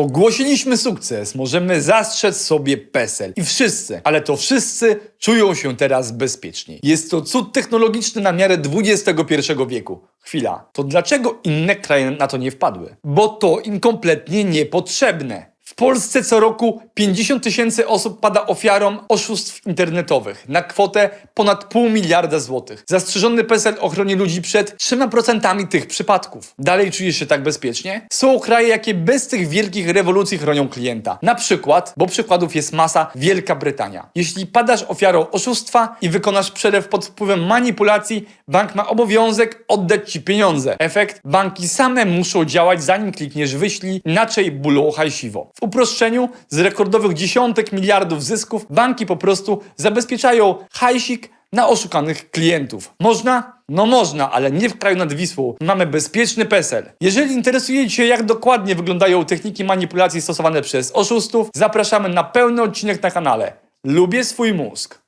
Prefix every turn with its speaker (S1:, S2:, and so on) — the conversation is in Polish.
S1: Ogłosiliśmy sukces, możemy zastrzec sobie PESEL. I wszyscy, ale to wszyscy, czują się teraz bezpieczniej. Jest to cud technologiczny na miarę XXI wieku. Chwila, to dlaczego inne kraje na to nie wpadły? Bo to im kompletnie niepotrzebne. W Polsce co roku 50 tysięcy osób pada ofiarą oszustw internetowych na kwotę ponad pół miliarda złotych. Zastrzeżony PESEL ochroni ludzi przed 3% tych przypadków. Dalej czujesz się tak bezpiecznie? Są kraje, jakie bez tych wielkich rewolucji chronią klienta. Na przykład, bo przykładów jest masa, Wielka Brytania. Jeśli padasz ofiarą oszustwa i wykonasz przelew pod wpływem manipulacji, bank ma obowiązek oddać ci pieniądze. Efekt? Banki same muszą działać zanim klikniesz wyślij, inaczej bólą hajsiwo. Uproszczeniu, z rekordowych dziesiątek miliardów zysków, banki po prostu zabezpieczają hajsik na oszukanych klientów. Można? No można, ale nie w kraju nad Wisłą. Mamy bezpieczny PESEL. Jeżeli interesuje Cię, jak dokładnie wyglądają techniki manipulacji stosowane przez oszustów, zapraszamy na pełny odcinek na kanale. Lubię swój mózg.